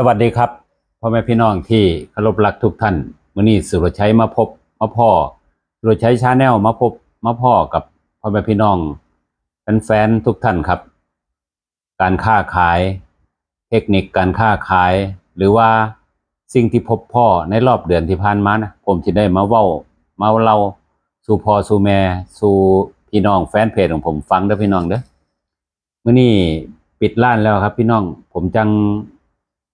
สวัสดีครับพ่อแม่พี่น้องที่เคารพรักทุกท่านมื้อนี้สุรชัยมาพบมาพ่อสุรชัยชาแนลมาพบมาพ่อกับพ่อแม่พี่น้องแฟนๆทุกท่านครับ การค้าขาย เทคนิคการค้าขาย หรือว่าสิ่งที่พบพ่อในรอบเดือนที่ผ่านมานะผมจะได้มาเว้ามาเล่าสู่พ่อสู่แม่สู่พี่น้องแฟนเพจของผมฟังเด้อพี่น้องเด้อเมื่อนี้ปิดร้านแล้วครับ พี่น้องผมจัง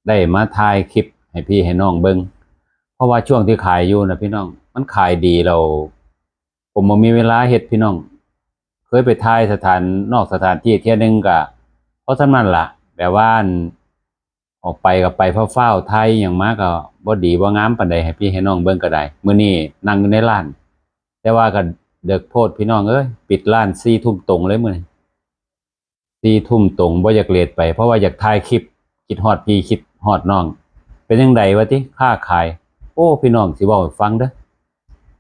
ได้มาถ่ายคลิปให้พี่ให้น้องเบิงเพราะว่าช่วงที่ขายอยู่นะพี่น้อง มันขายดีเรา ผมบ่มีเวลาเฮ็ดพี่น้อง เคยไปถ่ายสถานนอกสถานที่เที่ยนึงก็เพราะฉะนั้นล่ะแบบว่าออกไปก็ไปเฝ้าๆถ่ายอย่างมากก็บ่ดีบ่งามปานใดให้พี่ให้น้องเบิ่งก็ได้มื้อนี้นั่งอยู่ในร้าน แต่ว่าก็เดึกโพดพี่น้องเอ้ยปิดร้าน4ทุ่มตรงเลยมื้อนี้สี่ทุ่มตรงบ่อยากเลทไปเพราะว่าอยากถ่ายคลิปคิดฮอดพี่คิด ฮอดน้อง เป็นยังไงวะติค่าขาย โอ้พี่น้องสิเว้าฟังเด้อ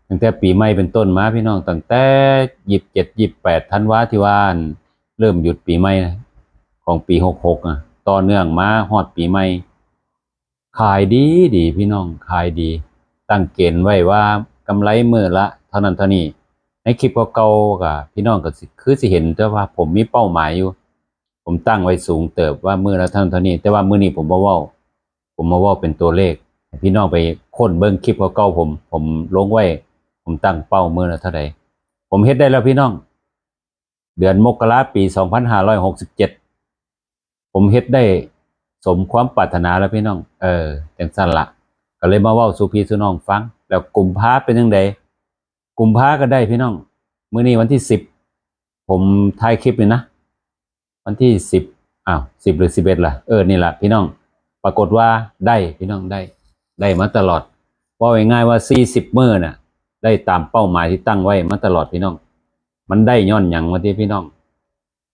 ตั้งแต่ปีใหม่เป็นต้นมาพี่น้องตั้งแต่ยี่สิบเจ็ดยี่สิบแปดธันวาที่ว่านเริ่มหยุดปีใหม่ของปีหกหกอะต่อเนื่องมาฮอดปีใหม่ขายดีดีพี่น้องขายดี ตั้งเกณฑ์ไว้ว่ากำไรมื้อละเท่านั้นเท่านี้ในคลิปเก่าๆก็พี่น้องก็สิคือสิเห็นแต่ว่าผมมีเป้าหมายอยู่ ผมตั้งไว้สูงเติบว่ามือละเท่านั้นเท่านี้ แต่ว่ามือนี้ผมบ่เว้า ผมมาว้าเป็นตัวเลข พี่น้องไปค้นเบิ่งคลิปเก่าผม ผมลงไว้ ผมตั้งเป้าเมื่อละเท่าใดผมเฮ็ดได้แล้วพี่น้อง เดือนมกราปี 2567 ผมเฮ็ดได้สมความปรารถนาแล้วพี่น้อง เออจังซั่นละก็เลยมาว้าสู่พี่สู่น้องฟัง แล้วกลุ่มพาเป็นจังไดกลุ่มพาก็ได้พี่น้องมื้อนี้วันที่10ผมถ่ายคลิปนี่นะ วันที่สิบอ้าวสิบหรือสิบเอ็ดล่ะ เออ นี่แหละพี่น้อง ปรากฏว่าได้พี่น้องได้ ได้มาตลอดว่าง่ายๆว่าสี่สิบมื่อน่ะ ได้ตามเป้าหมายที่ตั้งไว้มาตลอดพี่น้อง มันได้ย้อนหยังวะที่พี่น้อง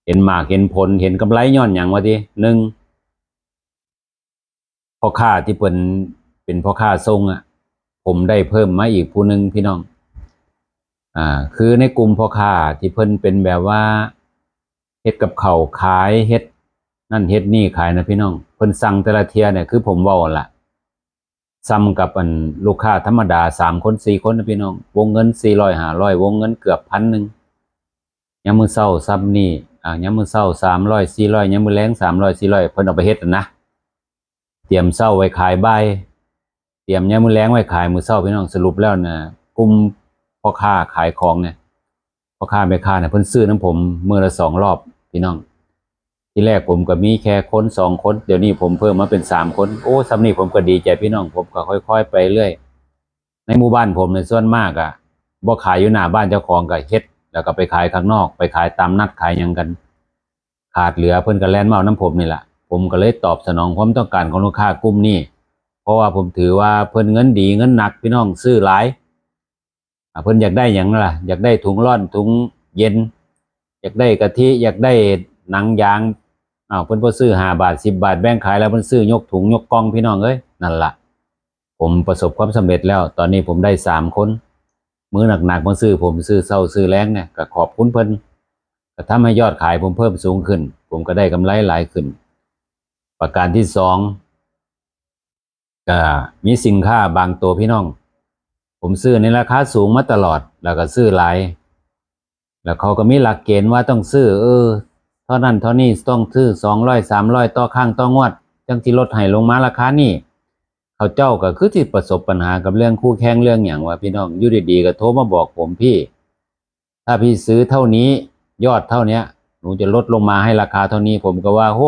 เห็นหมากเห็นผลเห็นกำไรย้อนหยังวะที่หนึ่งพ่อค้าที่เป็นเป็นพ่อค้าทรงอะ ผมได้เพิ่มมาอีกผู้หนึ่งพี่น้อง อ่า คือในกลุ่มพ่อค้าที่เพิ่นเป็นแบบว่าเฮ็ดกับเขาขายเฮ็ดนั่นเฮ็ดนี่ขายนะพี่น้อง พิ่นสั่งแต่ละเทียเนี่ยคือผมเว้าล่ะซ้ำกับอันลูกค้าธรรมดาสามคนสี่คนนะพี่น้อง วงเงินสี่ร้อยห้าร้อยวงเงินเกือบพันหนึ่งยามมือเช้าซ้ำนี่อ่ายามมือเช้าสามร้อยสี่ร้อยยามมือแลงสามร้อยสี่ร้อยเพิ่นเอาไปเฮ็ดนะเตรียมเช้าไว้ขายใบเตรียมยามมือแลงไว้ขายมือเช้าพี่น้องสรุปแล้วน่ะกลุ่มพ่อค้าขายของเนี่ยพ่อค้าแม่ค้าเนี่ยเพิ่นซื้อน้ำผมมือละสองรอบพี่น้อง ที่แรกผมก็มีแค่คนสองคน เดี๋ยวนี้ผมเพิ่มมาเป็นสามคน โอ้สำนี้ผมก็ดีใจพี่น้องผมก็ค่อยๆไปเรื่อย ในหมู่บ้านผมในยส่วนมากอะบ่ขายอยู่หน้าบ้านเจ้าของก็เฮ็ด แล้วก็ไปขายข้างนอก ไปขายตามนัดขายยังกัน ขาดเหลือเพิ่นก็แล่นมาเอาน้ำผมนี่แหละผมก็เลยตอบสนองความต้องการของลูกค้ากลุ่มนี้ เพราะว่าผมถือว่าเพิ่นเงินดีเงินหนักพี่น้องซื้อหลายเพิ่นอยากได้หยังล่ะ อยากได้ถุงร้อนถุงเย็น อยากได้กะทิอยากได้ หนังยางอ้าวเพิ่นบ่ซื้อ5บาท10บบาทแบ่งขายแล้วเพิ่นซื้อยกถุงยกกล่องพี่น้องเอ้ยนั่นล่ะ ผมประสบความสำเร็จแล้ว ตอนนี้ผมได้สามคนมื้อหนักๆมาซื้อผมซื้อเช้าซื้อแลงเนี่ยก็ขอบคุณเพิ่นก็ทำให้ยอดขายผมเพิ่มสูงขึ้น ผมก็ได้กำไรหลายขึ้น ประการที่สองก็มีสินค้าบางตัวพี่น้อง ผมซื้อในราคาสูงมาตลอด แล้วก็ซื้อหลาย แล้วเขาก็มีหลักเกณฑ์ว่าต้องซื้อ เออ ท่านั้นเท่านี้ต้องซื้อสองร้อยสามร้อยต่อข้างต่องวด จังที่ลดให้ลงมาราคานี่เขาเจ้าก็คือที่ประสบปัญหากับเรื่องคู่แข่งเรื่องอย่างว่าพี่น้องอยู่ดีๆก็โทรมาบอกผมพี่ ถ้าพี่ซื้อเท่านี้ยอดเท่าเนี้ยหนูจะลดลงมาให้ราคาเท่านี้ผมก็ว่าโห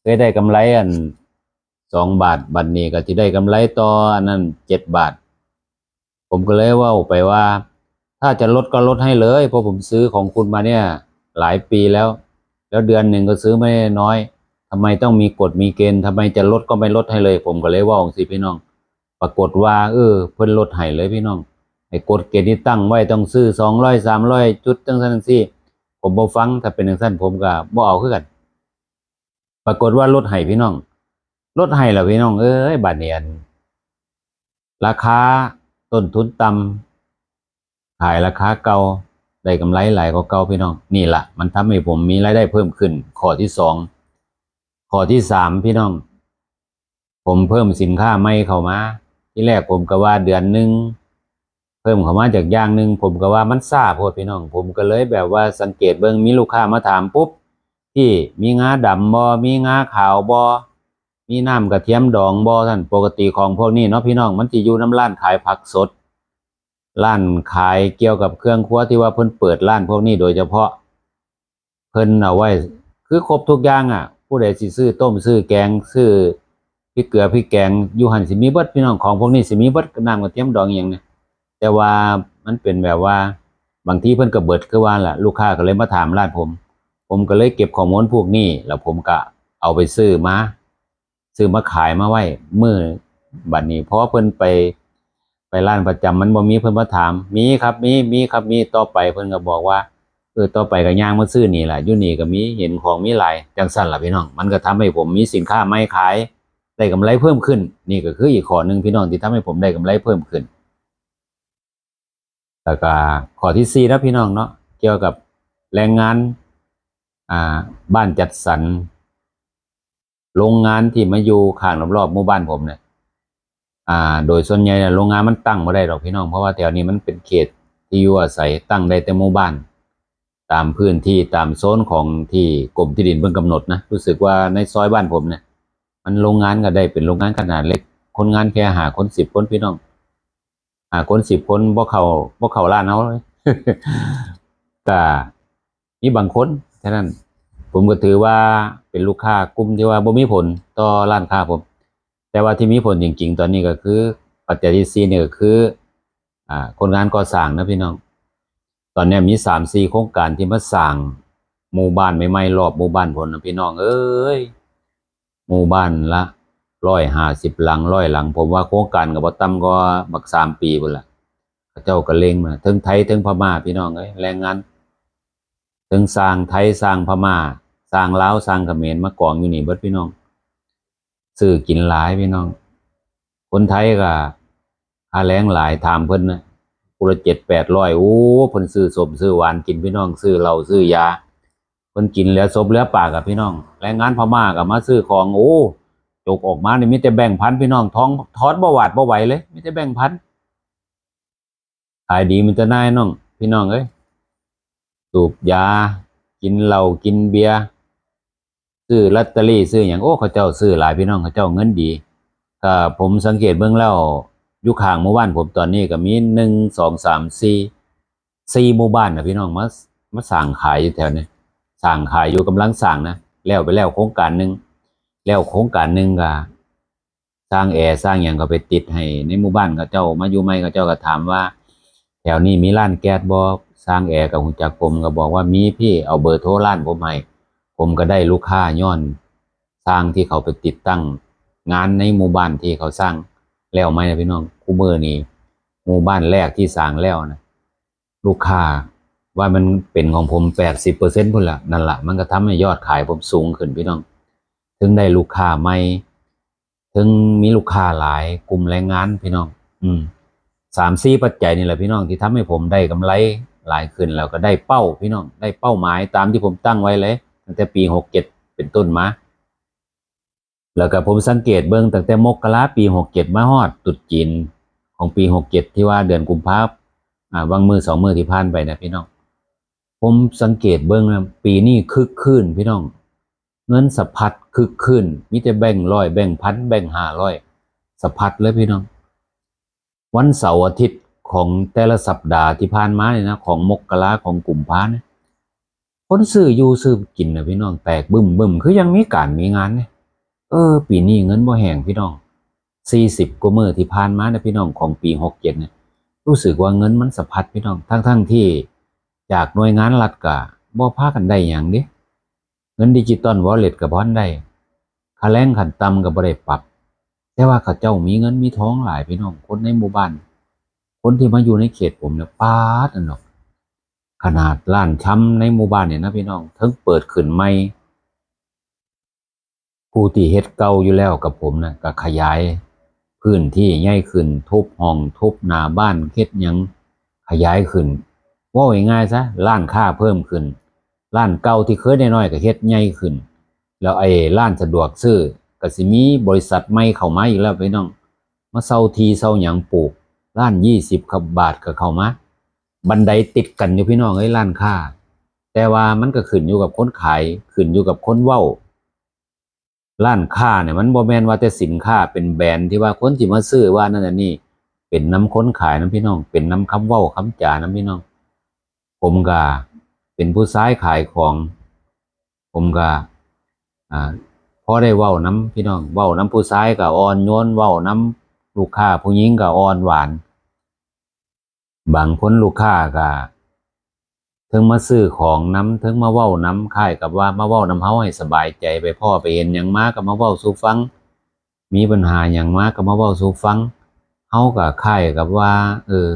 เคยได้กำไรอันสองบาทบัดนี้ก็จะได้กำไรต่ออันนั้นเจ็ดบาท ผมก็เลยว่าไปว่า ถ้าจะลดก็ลดให้เลยเพราะผมซื้อของคุณมาเนี่ย หลายปีแล้ว แล้วเดือนหนึ่งก็ซื้อไม่น้อยทำไมต้องมีกฎมีเกณฑ์ทำไมจะลดก็ไม่ลดให้เลย ผมก็เลยว่าของสิพี่น้อง ปรากฏว่า เออ เพิ่นลดให้เลยพี่น้องไอ้กฎเกณฑ์ที่ตั้งไว้ต้องซื้อสองร้อยสามร้อยจุดจังซั่นจังซี่ผมบ่ฟังถ้าเป็นจังซั่นผมก็บ่เอาคือกัน ปรากฏว่าลดให้พี่น้องลดให้แล้วพี่น้องเอ้ยบาดเนียนราคาต้นทุนต่ำขายราคาเก่า ได้กำไรหลายกว่าเก่าพี่น้องนี่แหละมันทำให้ผมมีรายได้เพิ่มขึ้น ข้อที่สองข้อที่สามพี่น้อง ผมเพิ่มสินค้าใหม่เข้ามา ที่แรกผมก็ว่าเดือนหนึ่งเพิ่มเข้ามาจากอย่างหนึ่งผมก็ว่ามันซาโพดพี่น้อง ผมก็เลยแบบว่าสังเกตเบิ่งมีลูกค้ามาถามปุ๊บที่มีงาดำบ่มีงาขาวบ่มีน้ำกระเทียมดองบ่ท่านปกติของพวกนี้เนาะพี่น้องมันสิอยู่น้ำร้านขายผักสด ร้านขายเกี่ยวกับเครื่องครัวที่ว่าเพิ่นเปิดร้านพวกนี้โดยเฉพาะ เพิ่นเอาไว้ คือครบทุกอย่างอะ ผู้ใดสิซื้อต้มซื้อแกงซื้อพริกเกลือพริกแกงอยู่หันสิมีเบิดพี่น้องของพวกนี้สิมีเบิดกับน้ำกระเทียมดองอย่างเนี่ยแต่ว่ามันเป็นแบบว่าบางทีเพิ่นก็เบิดคือว่าล่ะ ลูกค้าก็เลยมาถามร้านผม ผมก็เลยเก็บข้อมูลพวกนี้แล้วผมก็เอาไปซื้อมาซื้อมาขายมาไว้มือบัดนี้ เพราะว่าเพิ่นไป ไปร้านประจำมันบ่มีเพิ่นมาถาม มีครับมีมีครับมีต่อไปเพิ่นก็บอกว่าเออต่อไปก็ย่างมาซื้อนี่แหละอยู่นี่ก็มีเห็นของมีหลายจังซั่นล่ะพี่น้อง มันก็ทำให้ผมมีสินค้าไม่ขายได้กำไรเพิ่มขึ้น นี่ก็คืออีกข้อหนึ่งพี่น้องที่ทำให้ผมได้กำไรเพิ่มขึ้นแล้วก็ข้อที่สี่นะพี่น้องเนาะเกี่ยวกับแรงงานอ่าบ้านจัดสรรโรงงานที่มาอยู่ข้างรอบๆหมู่บ้านผมเนี่ย อ่า โดยส่วนใหญ่โรงงานมันตั้งไม่ได้หรอกพี่น้อง เพราะว่าแถวนี้มันเป็นเขตที่อยู่อาศัยตั้งได้แต่หมู่บ้าน ตามพื้นที่ตามโซนของที่กรมที่ดินเพิ่งกำหนดนะ รู้สึกว่าในซอยบ้านผมเนี่ย มันโรงงานก็ได้เป็นโรงงานขนาดเล็ก คนงานแค่หาคนสิบคนพี่น้องหาคนสิบคนบ่เขาบ่เขาร้านเขาเลยก็มีบางคนฉะนั้นผมก็ถือว่าเป็นลูกค้ากลุ่มที่ว่าบ่มีผลต่อร้านค้าผม แต่ว่าที่มีผลจริง ๆ ตอนนี้ก็คือ ปัจจัยที่สี่เนี่ยก็คืออ่าคนงานก่อสร้างนะพี่น้อง ตอนนี้มีสามสี่โครงการที่มาสร้างหมู่บ้านใหม่ๆรอบหมู่บ้านผมนะพี่น้อง เอ้ยหมู่บ้านละร้อยห้าสิบหลังร้อยหลัง ผมว่าโครงการกับบ่ต่ำก็บักสามปีพุ่นละเจ้าก็เลงมาทั้งไทยทั้งพม่าพี่น้องเอ้ยแรงงานทั้งสร้างไทยสร้างพม่าสร้างลาวสร้างเขมรมากองอยู่นี่เบิดพี่น้อง ซื้อกินหลายพี่น้อง คนไทยก็ค่าแรงหลายถามเพิ่นนะกุละเจ็ดแปดร้อยโอ้เพิ่นซื้อสมซื้อหวานกินพี่น้อง ซื้อเหล้าซื้อยาเพิ่นกินแล้วศพเหลือปากกับพี่น้องแรงงานพม่าก็มาซื้อของโอ้จกออกมานี่มีแต่แบ่งพันพี่น้องท้องทอดบ่หวาดบ่ไหวเลยมีแต่แบ่งพันขายดีมันจะน่ายน้อง พี่น้องเอ้ยสูบยา กินเหล้ากินเบียร์ ซื้อลอตเตอรี่ซื้ออย่างโอ้เขาเจ้าซื้อหลายพี่น้องเขาเจ้าเงินดีก็ผมสังเกตเบื้องแล้วอยู่ข้างหมู่บ้านผมตอนนี้ก็มีหนึ่งสองสามสี่สี่หมู่บ้านนะพี่น้องมามาสั่งขายอยู่แถวนี้สั่งขายอยู่กำลังสั่งนะแล้วไปแล้วโครงการหนึ่งแล้วโครงการหนึ่งก็สร้างแอร์สร้างอย่างก็ไปติดให้ ในหมู่บ้านเขาเจ้ามาอยู่ใหม่เขาเจ้าก็ถามว่า แถวนี้มีร้านแก๊สบ่สร้างแอร์กับหุ่นจักรผมก็บอกว่ามีพี่เอาเบอร์โทรร้านผมให้ ผมก็ได้ลูกค้าย้อน สร้างที่เขาไปติดตั้ง งานในหมู่บ้านที่เขาสร้างแล้วไหมนะพี่น้องคูเมอนี่หมู่บ้านแรกที่สร้างแล้วนะลูกค้าว่ามันเป็นของผมแปดสิบเปอร์เซ็นต์พุ่นละนั่นละมันก็ทำให้ยอดขายผมสูงขึ้นพี่น้อง ถึงได้ลูกค้าใหม่ถึงมีลูกค้าหลายกลุ่มแรงงานพี่น้อง อืมสามสี่ปัจจัยนี่แหละพี่น้องที่ทำให้ผมได้กำไรหลายขึ้นแล้วก็ได้เป้าพี่น้องได้เป้าหมายตามที่ผมตั้งไว้เลย ตั้งแต่ปีหกเจ็ดเป็นต้นมา แล้วก็ผมสังเกตเบิ่งตั้งแต่มกราปีหกเจ็ดมาฮอดตุดจีนของปีหกเจ็ดที่ว่าเดือนกุมภาพันธ์อ่าบางมือสองมือที่ผ่านไปนะพี่น้อง ผมสังเกตเบิ่งนะปีนี้คึกคืนพี่น้อง เงินสะพัดคึกคืนมีแต่แบ่งร้อยแบ่งพันแบ่งห้าร้อยสะพัดเลยพี่น้อง วันเสาร์อาทิตย์ของแต่ละสัปดาห์ที่ผ่านมาเนี่ยนะของมกราของกุมภาเนี่ย คนซื้ออยู่ซื้อกินนะพี่น้องแตกบึ้มบึ้มคือยังมีการมีงานเนี่ยเออ ปีนี้เงินบ่แห้งพี่น้องสี่สิบกว่ามื้อที่ผ่านมานะพี่น้องของปีหกเจ็ดเนี่ยรู้สึกว่าเงินมันสะพัดพี่น้องทั้งทั้งๆที่จากหน่วยงานรัฐกะบ่พากันได้อย่างเดิเงินดิจิตอลวอลเล็ตกับพอนได้ค่าแรงขันต่ำก็บ่ได้ปรับ แต่ว่าเขาเจ้ามีเงินมีท้องหลายพี่น้องคนในหมู่บ้านคนที่มาอยู่ในเขตผมเนี่ยปาดอันเนาะ ขนาดร้านช้ำในหมู่บ้านเนี่ยนะพี่น้องทั้งเปิดขึ้นใหม่ผู้ที่เฮ็ดเก่าอยู่แล้วกับผมนะก็ขยายพื้นที่ใหญ่ขึ้นทุบห้องทุบหน้าบ้านเฮ็ดยังขยายขึ้นว่าง่ายๆซะร้านค้าเพิ่มขึ้นร้านเก่าที่เคยน้อยก็เฮ็ดใหญ่ขึ้น แล้วไอ้ร้านสะดวกซื้อก็สิมีบริษัทใหม่เข้ามาอีกแล้วพี่น้องมาเซาทีเซาหยังปลูกล้านยี่สิบครับบาทก็เข้ามา บันไดติดกันอยู่พี่น้องเอ้ยร้านค้าแต่ว่ามันก็ขึ้นอยู่กับคนขายขึ้นอยู่กับคนเว้าร้านค้าเนี่ยมันบ่แม่นว่าแต่สินค้าเป็นแบรนด์ที่ว่าคนที่มาซื้อว่านั่นน่ะนี่ เป็นน้ำค้นขายน้ำพี่น้อง เป็นน้ำคำเว้าคำจาน้ำพี่น้อง ผมก็เป็นผู้ซ้ายขายของ ผมก็อ่าพอได้เว้าน้ำพี่น้องเว้าน้ำผู้ซ้ายก็อ่อนโยนเว้าน้ำลูกค้าผู้หญิงก็อ่อนหวาน บางคนลูกค้าก็ถึงมาซื้อของน้ำถึงมาเว้าน้ำค่ายกับว่ามาเว้าน้ำเฮาให้สบายใจไปพ่อไปเห็นหยังมากก็มาเว้าสู่ฟัง มีปัญหาหยังมากก็มาเว้าสู่ฟังเฮาก็ค่ายกับว่า เออ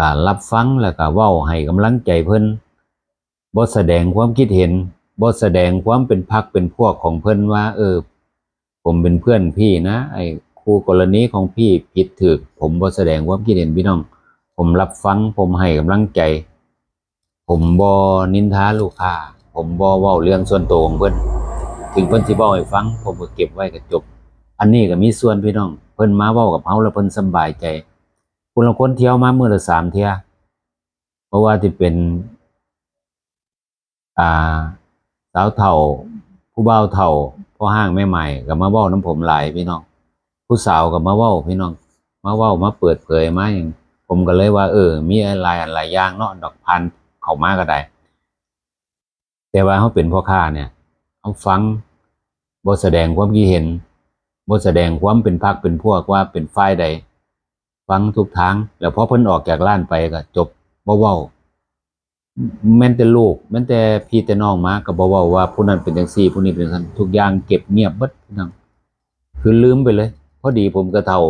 การรับฟังแล้วก็เว้าให้กำลังใจเพิ่นบ่แสดงความคิดเห็นบ่แสดงความเป็นพักเป็นพวกของเพิ่นว่า เออ ผมเป็นเพื่อนพี่นะ ไอ้คู่กรณีของพี่ผิดถูกผมบ่แสดงความคิดเห็นพี่น้อง ผมรับฟัง ผมให้กำลังใจ ผมบ่นินท้าลูกค้า ผมบ่เว้าเรื่องส่วนตัวของเพิ่นถึงเพิ่นสิเว้าให้ฟัง ผมก็เก็บไว้ก็จบ อันนี้ก็มีส่วนพี่น้อง เพิ่นมาเว้ากับเฮาแล้วเพิ่นสบายใจคนละคนเที่ยวมาเมื้อละสามเที่ยเพราะว่าที่เป็น อ่าสาวเฒ่า ผู้บ่าวเฒ่าพ่อห้างแม่ใหม่ก็มาเว้าน้ำผมหลายพี่น้อง ผู้สาวก็มาเว้าพี่น้อง มาเว้ามาเปิดเผยมาอย่าง ผมก็เลยว่า เออ มีอะไรหลายอย่างเนาะดอกพันเข้ามาก็ได้ แต่ว่าเขาเป็นพ่อค้าเนี่ยเขาฟังบ่แสดงความคิดเห็นบ่แสดงความเป็นพรรคเป็นพวกว่าเป็นฝ่ายใด ฟังทุกทางแล้วพอเพิ่นออกจากร้านไปก็จบบ่เว้าแม้นแต่ลูกแม้นแต่พี่แต่น้องมาก็บ่เว้าว่าผู้นั้นเป็นจังซี่ผู้นี้เป็นจังซั่นทุกอย่างเก็บเงียบเบิดพี่น้องคือลืมไปเลย พอดีผมก็เฒ่า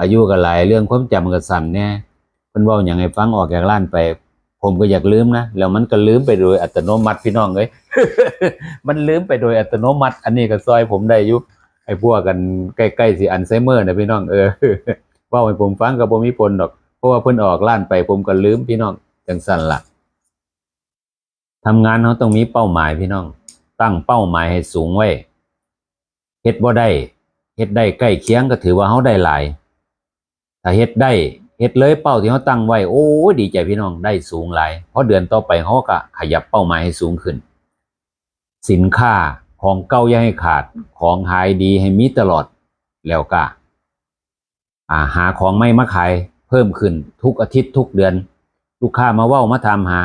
อายุก็หลายเรื่องความจำก็สั้นแน่เพิ่นเว้าหยังให้ฟังออกจากร้านไป ผมก็อยากลืมนะแล้วมันก็ลืมไปโดยอัตโนมัติพี่น้องเอ้ย มันลืมไปโดยอัตโนมัติ อันนี้ก็ซอยผมได้อยู่ไอ้พวกกันใกล้ๆสิอัลไซเมอร์นะพี่น้องเออเว่าให้ผมฟังก็บ่มีผลดอก เพราะว่าเพิ่นออกล้านไป ผมก็ลืมพี่น้องจังสั่นล่ะทำงานเขาต้องมีเป้าหมายพี่น้อง ตั้งเป้าหมายให้สูงไว้เฮ็ดบ่ได้เฮ็ดได้ใกล้เคียงก็ถือว่าเฮาได้หลาย ถ้าเฮ็ดได้เฮ็ดเลยเป้าที่เขาตั้งไว้โอ้ดีใจพี่น้องได้สูงหลายเพราะเดือนต่อไปเขาก็ขยับเป้าหมายให้สูงขึ้น สินค้าของเก่าอย่าให้ขาดของหายดีให้มีตลอดแล้วก็อ่าหาของใหม่มาขายเพิ่มขึ้นทุกอาทิตย์ทุกเดือน ลูกค้ามาเว้ามาถามหา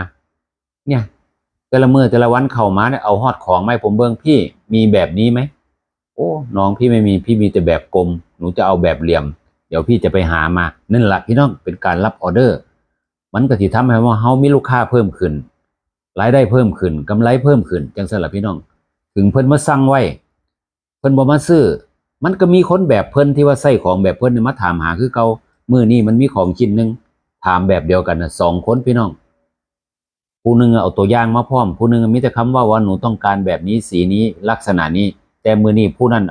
เนี่ยแต่ละมือแต่ละวันเข้ามาเนี่ยเอาฮอดของมาให้ผมเบิ่งพี่มีแบบนี้ไหมโอ้น้องพี่ไม่มีพี่มีแต่แบบกลมหนูจะเอาแบบเหลี่ยม เดี๋ยวพี่จะไปหามานั่นแหละพี่น้องเป็นการรับออเดอร์ มันก็สิทำให้ว่าเฮามีลูกค้าเพิ่มขึ้นรายได้เพิ่มขึ้นกำไรเพิ่มขึ้นจังซั่นล่ะพี่น้อง ถึงเพิ่นมาสั่งไว้ เพิ่นบ่มาซื้อ มันก็มีคนแบบเพิ่นที่ว่าใส่ของแบบเพิ่นนี่มาถามหาคือเก่ามื้อนี้มันมีของชิ้นหนึงถามแบบเดียวกันนะสองคนพี่น้องผู้หนึงเอาตัวอย่างมาพร้อม ผู้หนึงมีแต่คำว่าว่าหนูต้องการแบบนี้สีนี้ลักษณะนี้ แต่มือนี้ผู้นั้น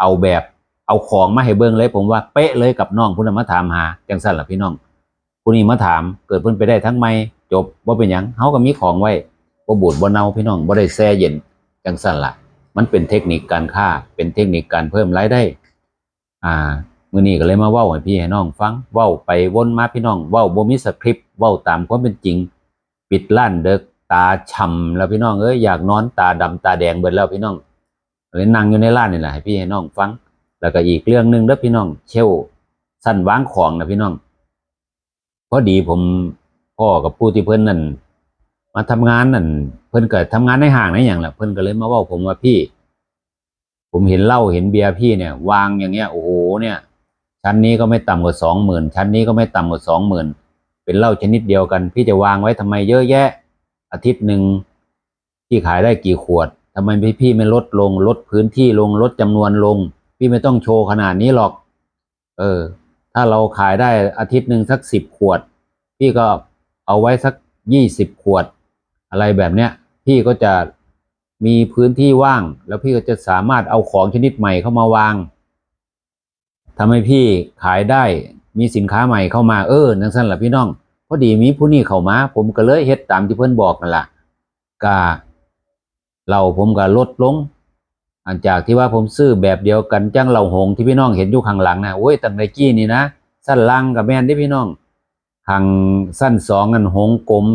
เอาแบบ เอาของมาให้เบิ่งเลยผมว่าเป๊ะเลยกับน้องผู้นั้นมาถามหาจังซั่นล่ะพี่น้องผู้นี้มาถามเกิดเพิ่นไปได้ทั้งไม่จบบ่าเป็นหยังเฮาก็มีของไว้บ่บูดบ่เน่าพี่น้องบ่ได้แช่เย็นจังสั่นละมันเป็นเทคนิคการค้าเป็นเทคนิคการเพิ่มรายได้ อ่ามื้อนี้ก็เลยมาเว้าให้พี่ให้น้องฟังเว้าไปวนมาพี่น้องเว้าบ่มีสคริปต์เว้าตามความเป็นจริง ปิดล้านเด็กตาช่ำแล้วพี่น้องเอ้ยอยากนอนตาดำตาแดงเบิดแล้วพี่น้องเลยนั่งอยู่ในร้านนี่แหละให้พี่ให้น้องฟัง แล้วก็อีกเรื่องหนึ่งเด้อพี่น้อง เชลสั้นวางของนะพี่น้องพอดีผมพ่อกับผู้ที่เพิ่อนนั่นมาทำงานนั่นเพิ่อนเก็ทำงานในห้างในอย่างแหละเพิ่อนก็เลยมาว่าผมว่าพี่ ผมเห็นเหล้าเห็นเบียร์พี่เนี่ย วางอย่างเงี้ยโอ้โหเนี่ย ชั้นนี้ก็ไม่ต่ำกว่าสองหมื่นชั้นนี้ก็ไม่ต่ำกว่าสองหมื่นเป็นเหล้าชนิดเดียวกัน พี่จะวางไว้ทำไมเยอะแยะ อาทิตย์หนึ่งพี่ขายได้กี่ขวดทำไมพี่พี่ไม่ลดลงลดพื้นที่ลงลดจำนวนลง พี่ไม่ต้องโชว์ขนาดนี้หรอก เออ ถ้าเราขายได้อาทิตย์หนึ่งสักสิบขวด พี่ก็เอาไว้สักยี่สิบขวด อะไรแบบเนี้ย พี่ก็จะมีพื้นที่ว่าง แล้วพี่ก็จะสามารถเอาของชนิดใหม่เข้ามาวางทำให้พี่ขายได้มีสินค้าใหม่เข้ามาเออนั่นสั้นแหละพี่น้องพอดีมีผู้นี้เข้ามา ผมก็เลยเฮ็ดตามที่เพื่อนบอกนั่นแหละกาเราผมก็ลดลง อันจากที่ว่าผมซื้อแบบเดียวกันจังเหล่าหงที่พี่น้องเห็นอยู่ข้างหลังนะโอ้ยตังแต่กี้นี่นะสั้นล่างกับแม่นเด้พี่น้องข้างสั้นสองอันหงกลม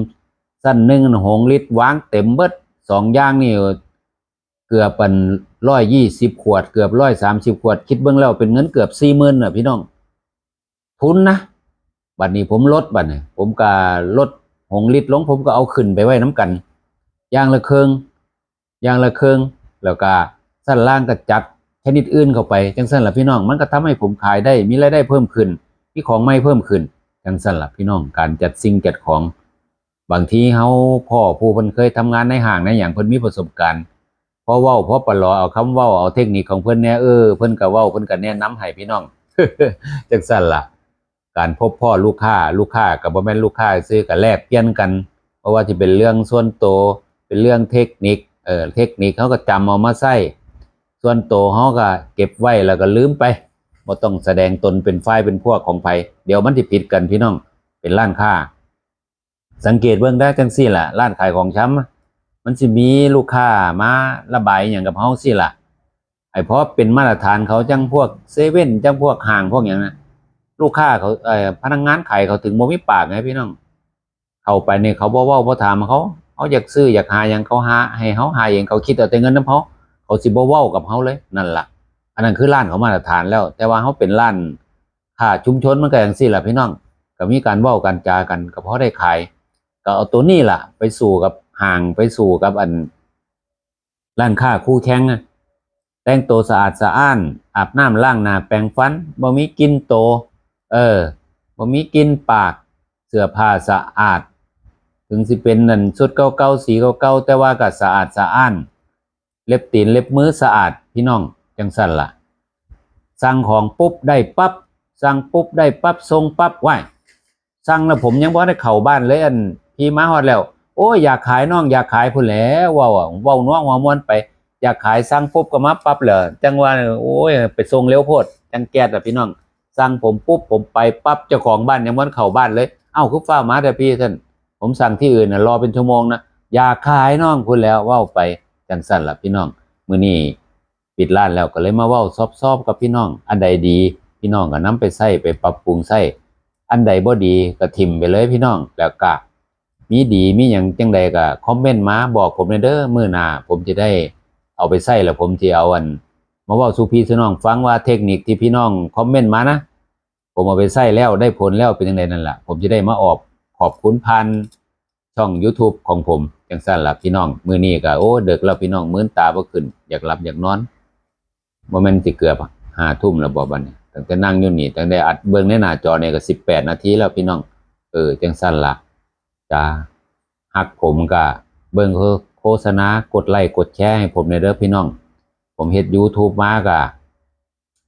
สั้นหนึ่งอันหงลิตรวางเต็มเบิดสองย่างนี่เกือบเป็นร้อยยี่สิบขวด เกือบร้อยสามสิบขวด คิดเบื้องแล้วเป็นเงินเกือบสี่หมื่นน่ะพี่น้อง ทุนนะบัดนี้ผมลดบัดนี้ผมก็ลดหงลิตรลงผมก็เอาขึ้นไปไว้น้ำกันย่างละเครืองย่างละเครืองแล้วก็ สั้นล่างก็จัดชนิดอื่นเข้าไปจังสั้นละพี่น้อง มันก็ทำให้ผมขายได้มีรายได้เพิ่มขึ้นมีของไม่เพิ่มขึ้นจังสั้นละพี่น้องการจัดสิ่งจัดของ บางทีเฮาพ่อผู้เพิ่นเคยทำงานในห้างในอย่างเพิ่นมีประสบการณ์พอเว้าพอปลอเอาคำเว้าเอาเทคนิคของเพิ่นแหน่เออเพิ่นก็เว้าเพิ่นก็แนะนำให้พี่น้องจังซั่นล่ะการพบพ่อลูกค้าลูกค้ากับบ่แม่นลูกค้าซื้อก็แลกเปลี่ยนกัน เพราะว่าที่เป็นเรื่องส่วนตัวเป็นเรื่องเทคนิคเออเทคนิคเขาก็จำเอามาใช้ ส่วนโตเขาก็เก็บไว้แล้วก็ลืมไปบ่ต้องแสดงตนเป็นฝ่ายเป็นพวกของไผเดี๋ยวมันสิผิดกันพี่น้องเป็นร้านค้า สังเกตเบื้องได้จังซี่ล่ะร้านขายของชำมันสิมีลูกค้ามาระบายอหย่างกับเฮาซี่ล่ะไอ้เพราะเป็นมาตรฐานเขาจังพวกเซเว่นจังพวกห้างพวกอย่างนั้ลูกค้าเขาเอ่อพนักงานขายเขาถึงบ่มีปากไงพี่น้อง เข้าไปเนี่ยเขาบ่เว้าบ่ถามเขาเขาอยากซื้ออยากหาหยังเขาหาให้เขาหาเองเขาคิดเอาแต่เงินนำเขา เขาสิบ่เว้ากับเขาเลยนั่นล่ะ อันนั้นคือร้านเขามาตรฐานแล้ว แต่ว่าเขาเป็นร้านค้าชุมชนมันก็อย่างซี่ล่ะพี่น้องก็มีการเว้ากันจากันก็เพราะได้ขาย ก็เอาตัวนี้ล่ะ ไปสู่กับห่างไปสู่กับอันร้านค้าคู่แข่งอะแต่งตัวสะอาดสะอ้าน อาบน้ำล้างหน้าแปรงฟันบ่มีกินโต เออบ่มีกินปาก เสื้อผ้าสะอาด ถึงสิเป็นนั่นชุดเก่าๆสีเก่าๆแต่ว่าก็สะอาดสะอ้าน เล็บตีนเล็บมือสะอาดพี่น้องจังสั่นล่ะ สั่งของปุ๊บได้ปั๊บสั่งปุ๊บได้ปั๊บส่งปั๊บว้ายสั่งแล้วผมยังบ่ได้เข้าบ้านเลยอันพี่มาฮอดแล้ว โอ้ยอยากขายน้องอยากขายพุ่นแหล้วว้าอะเว้าน้องหัวมวนไป อยากขายสั่งปุ๊บก็มาปั๊บเลยจังว่าโอ้ยไปส่งเร็วโพดจังแก๊สอะพี่น้องสั่งผมปุ๊บผมไปปั๊บเจ้าของบ้านยังบ่ทันเข้าบ้านเลย เอ้าคือฟ้ามาแต่พี่ท่านผมสั่งที่อื่นนะรอเป็นชั่วโมงนะอยากขายน้องพุ่นแล้วว้าไป จังสั่นล่ะพี่น้องมื้อนี้ปิดร้านแล้วก็เลยมาเว้าซอบๆกับพี่น้อง อันใดดี พี่น้องก็นํไปใช้ไปปรับปรุงใช้อันใดบ่ดีก็ทิมไปเลยพี่น้องแล้วก็มีดีมีหยังจังใดก็คอมเมนต์มาบอกผมในเด้อมื้อหน้าผมจะได้เอาไปใช้แล้วผมสิเอาอันมาเว้าสู่พี่สน้องฟังว่าเทคนิคที่พี่น้องคอมเมนต์มานะ ผมเอาไปใช้แล้วได้ผลแล้วเป็นจังไดนั่นล่ะผมจะได้มาออกขอบคุณพันช่อง YouTube ของผม จังซั่นล่ะพี่น้อง มื้อนี้ก็โอ้เดึกแล้วพี่น้องมื้นตาบ่ขึ้น อยากหลับอยากนอนบ่แม่นสิเกือบ5ทุ่มแล้วบ่บัดนี้ตั้งแต่นั่งอยู่นี่ตั้งแต่อัดเบิ่งในหน้าจอเนี่ยก็สิบแปดนาทีแล้วพี่น้อง เออจังสั้นละจ้าหักผมก็เบิ่งโฆษณากดไลค์กดแชร์ให้ผมในเด้อพี่น้อง ผมเฮ็ด YouTube มาก็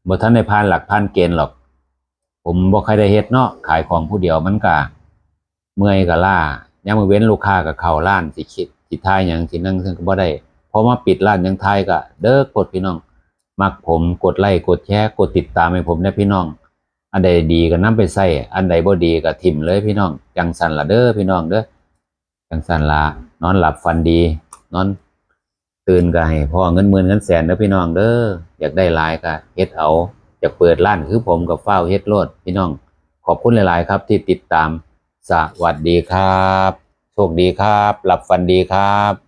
บ่ทันได้ผ่านหลักพันเกณฑ์หรอก ผมบ่ค่อยได้เฮ็ดเนาะขายของผู้เดียวมันก็เมื่อยก็ล้า ยามมือเว้นลูกค้าก็เข้าร้านสิคิดสิทายหยังสินั่งซึ่งก็บ่ได้พอมาปิดร้านยังทายก็เด้อกดพี่น้อง มักผมกดไลค์กดแชร์กดติดตามให้ผมนะพี่น้อง อันใดดีก็นำไปใส่อันใดบ่ดีก็ทิ่มเลยพี่น้องจังสันละเด้อพี่น้องเด้อจังสันละนอนหลับฝันดี นอนตื่นก็ให้พ่อเงินหมื่นเงินแสนเด้อพี่น้องเด้ออยากได้หลายก็เฮ็ดเอาอยากเปิดร้านคือผมกับฟ้าเฮ็ดโลดพี่น้อง ขอบคุณหลาย ๆ ครับที่ติดตาม สวัสดีครับ โชคดีครับ หลับฝันดีครับ